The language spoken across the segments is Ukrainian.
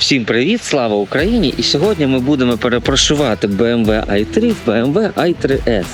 Всім привіт, слава Україні! І сьогодні ми будемо перепрошувати BMW i3 в BMW i3S.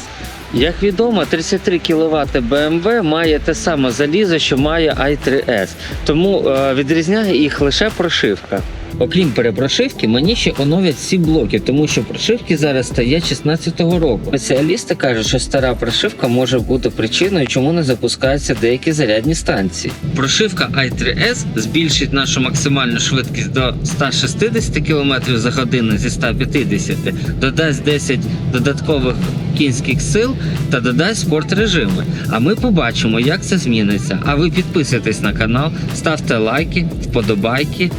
Як відомо, 33 кВт BMW має те саме залізо, що має i3S, тому е, відрізняє їх лише прошивка. Окрім перепрошивки, мені ще оновлять всі блоки, тому що прошивки зараз стоять 16-го року. Спеціалісти кажуть, що стара прошивка може бути причиною, чому не запускаються деякі зарядні станції. Прошивка i3S збільшить нашу максимальну швидкість до 160 км за годину зі 150, додасть 10 додаткових кінських сил та додасть спорт режими. А ми побачимо, як це зміниться. А ви підписуйтесь на канал, ставте лайки, вподобайки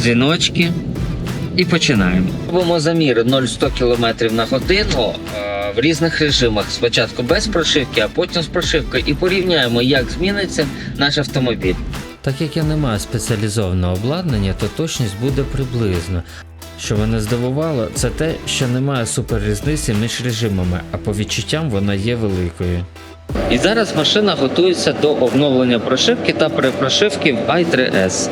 дзвіночки і починаємо. Робимо заміри 0-100 км на годину е, в різних режимах. Спочатку без прошивки, а потім з прошивкою. І порівняємо, як зміниться наш автомобіль. Так як я не маю спеціалізованого обладнання, то точність буде приблизно. Що мене здивувало, це те, що немає суперрізниці між режимами, а по відчуттям вона є великою. І зараз машина готується до обновлення прошивки та перепрошивки в i3S.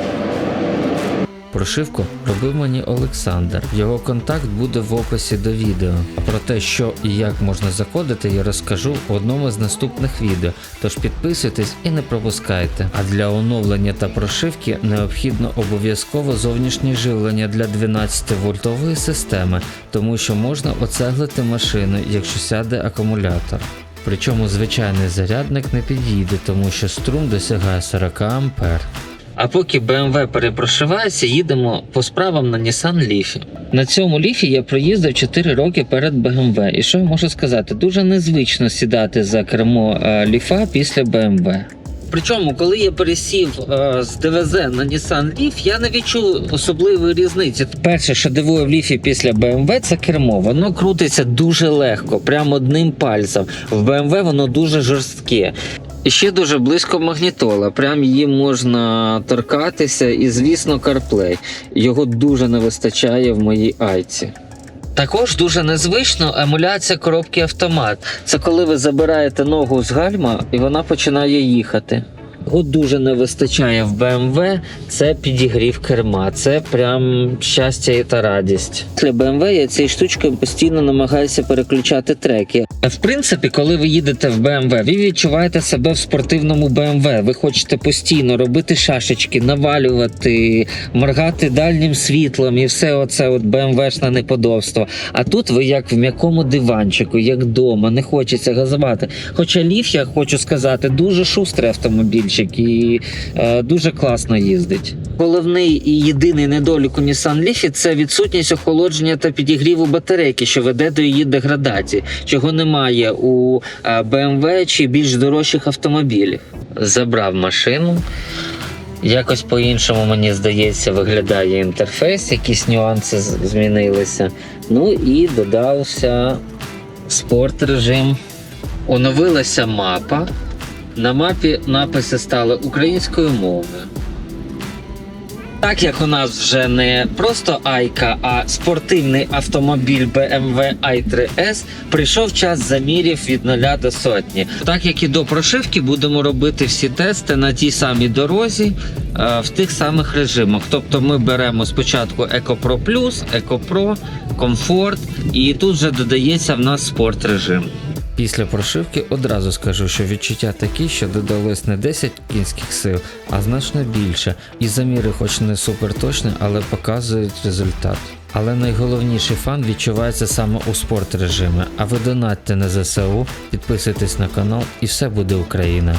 Прошивку робив мені Олександр. Його контакт буде в описі до відео. А про те, що і як можна закодити, я розкажу в одному з наступних відео. Тож підписуйтесь і не пропускайте. А для оновлення та прошивки необхідно обов'язково зовнішнє живлення для 12 вольтової системи, тому що можна оцеглити машину, якщо сяде акумулятор. Причому звичайний зарядник не підійде, тому що струм досягає 40 ампер. А поки BMW перепрошивається, їдемо по справам на Nissan Leaf. На цьому Leaf я проїздив 4 роки перед BMW. І що я можу сказати? Дуже незвично сідати за кермо е, Leaf після BMW. Причому, коли я пересів е, з ДВЗ на Nissan Leaf, я не відчув особливої різниці. Перше, що дивує в Leaf після BMW, це кермо. Воно крутиться дуже легко, прямо одним пальцем. В BMW воно дуже жорстке. І ще дуже близько магнітола. Прям її можна торкатися, і звісно, CarPlay. Його дуже не вистачає в моїй айці. Також дуже незвично емуляція коробки автомат. Це коли ви забираєте ногу з гальма і вона починає їхати. Його дуже не вистачає в BMW, це підігрів керма. Це прям щастя та радість. Для BMW я цією штучкою постійно намагаюся переключати треки. В принципі, коли ви їдете в BMW, ви відчуваєте себе в спортивному BMW. Ви хочете постійно робити шашечки, навалювати, моргати дальнім світлом і все оце от BMW-шне неподобство. А тут ви як в м'якому диванчику, як вдома, не хочеться газувати. Хоча ліф, я хочу сказати, дуже шустрий автомобільчик і е, дуже класно їздить. Головний і єдиний недолік у Nissan Leaf – це відсутність охолодження та підігріву батарейки, що веде до її деградації, чого немає у е, BMW чи більш дорожчих автомобілів. Забрав машину. Якось по-іншому, мені здається, виглядає інтерфейс, якісь нюанси змінилися. Ну і додався спорт режим. Оновилася мапа. На мапі написи стали українською мовою. Так як у нас вже не просто Айка, а спортивний автомобіль BMW i3S, прийшов час замірів від 0 до сотні. Так як і до прошивки, будемо робити всі тести на тій самій дорозі е, в тих самих режимах. Тобто ми беремо спочатку EcoPro Plus, EcoPro, Comfort, і тут вже додається в нас спорт режим. Після прошивки одразу скажу, що відчуття такі, що додалось не 10 кінських сил, а значно більше. І заміри, хоч не супер точні, але показують результат. Але найголовніший фан відчувається саме у спорт режимі. А ви донатьте на ЗСУ, підписуйтесь на канал і все буде Україна.